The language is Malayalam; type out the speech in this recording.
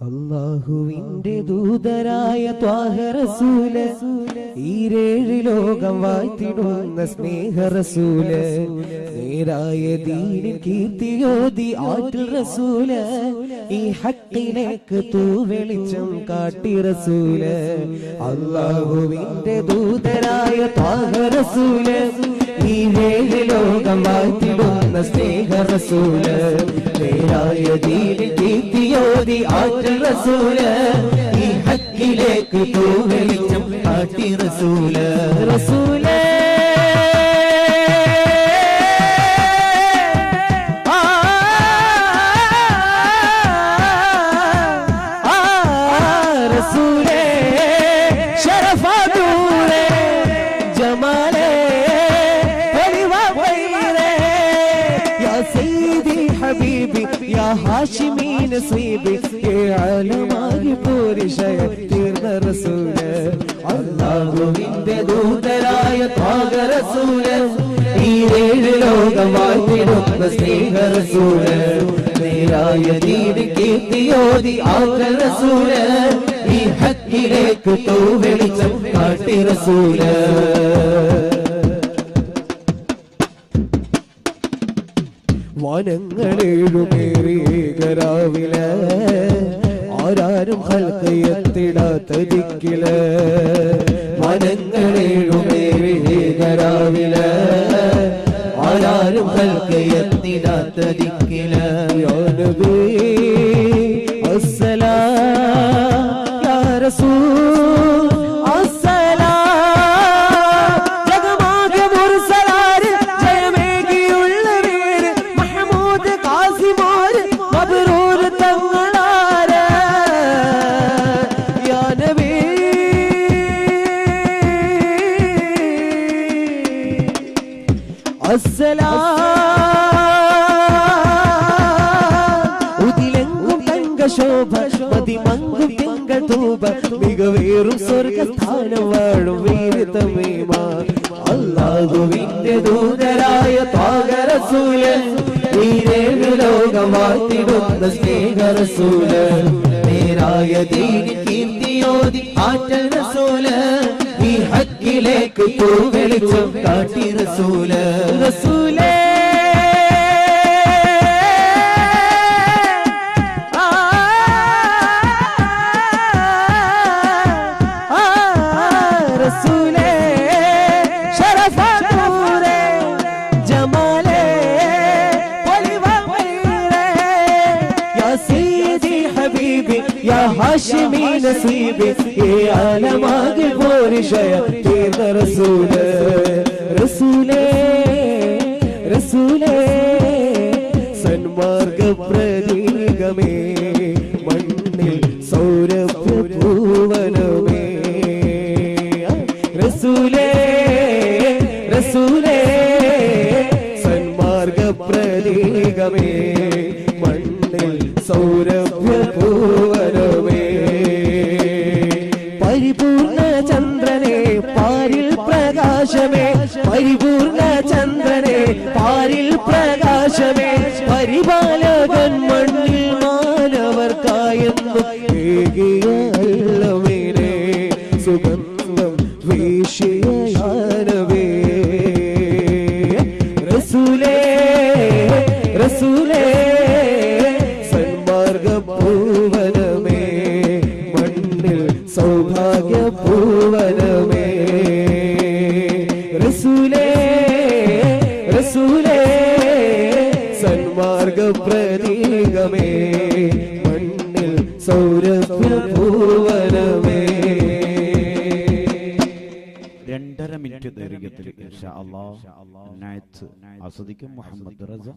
അള്ളാഹുവിന്റെ ദൂതരായ ത്വാഹരസൂല ഈരേഴ് ലോകം വാഴ്ത്തിടുന്ന സ്നേഹറസൂല നേരായ ദീനിൽ കീർത്തിയോതി ആറ്റിൽ റസൂൽ ഈ ഹക്കിലേക്ക് തൂ വെളിച്ചം കാട്ടി റസൂൽ. അള്ളാഹുവിന്റെ ദൂതരായ താഹറസൂൽ ഈ വേദി ലോകം വാഴ്ത്തിടുന്ന സ്നേഹറസൂൽ നേരായ ദീനിൽ ആറ്റ റസൂൽ. ഈ ഹക്കിലേക്ക് തൂ വെളിച്ചം കാട്ടി റസൂൽ. റസൂലേ യാ ഹാഷിമി നസീബി ഏ ആലമായി പൂരിഷയ തീർന്ന റസൂൽ. അല്ലാഹുവിന്റെ ദൂതരായ ത്വാഗ റസൂൽ ഈ ഏഴ് ലോകം വാഴ്ത്തിടുന്ന സ്നേഹ റസൂൽ നേരായ ദീന് കീർത്തിയോതി ആക റസൂൽ ഈ ഹക്കിലേക്ക് തോ വെളിച്ചം കാട്ടി റസൂൽ വനങ്ങളേഴുമേറിയകരാവിൽ ആരാരും ഹൽക്കയത്തിടാത്ത ദിക്കിൽ വനങ്ങളേഴുമേറിയകരാവിൽ ആരാരും ഹൽക്കയത്തിടാത്ത ദിക്കിൽ യാ നബി അസ്സലാം യാ റസൂൽ. ഉതിലെങ്കും തങ്കശോഭ മതിമങ്കും തിങ്കൾ തൂപ മികവേറും സ്വർഗസ്ഥാനം വാഴും വീരതമേമ അല്ലാഹുവിന്റെ ദൂതരായ ത്വാഗരസൂൽ ഈരേഴ് ലോകം വാഴ്ത്തിടുന്ന സ്നേഹരസൂൽ നേരായ ദീനി കീർത്തിയോതി ആറ്റ റസൂൽ ഈ ഹക്കിലേക്ക് തൂ വെളിച്ചം കാട്ടി റസൂൽ. റസൂലേ. ഹബീബി യാ ഹാഷിമി നസീബി ഈ ആലമാകെ പോരിഷയ തീർന്ന റസൂൽ. റസൂലേ റസൂലേ സന്മാർഗ പ്രതീകമേ മണ്ണിൽ സൗരഭ്യ പൂവനമേ റസൂലേ റസൂലേ സന്മാർഗ പ്രതീകമേ മണ്ണിൽ സൗരഭ്യ പൂവനമേ പരിപൂർണ ചന്ദ്രനെ പാരിൽ പ്രകാശമേ. പരിപൂർണ ചന്ദ്രനെ പാരിൽ പ്രകാശമേ. സന്മാർഗ പ്രതീകമേ മണ്ണിൽ സൗരഭ്യപൂർവനമേ രണ്ടര മിനിറ്റ് ദൈർഘ്യത്തിൽ ആസ്വദിക്കും മുഹമ്മദ് റസ.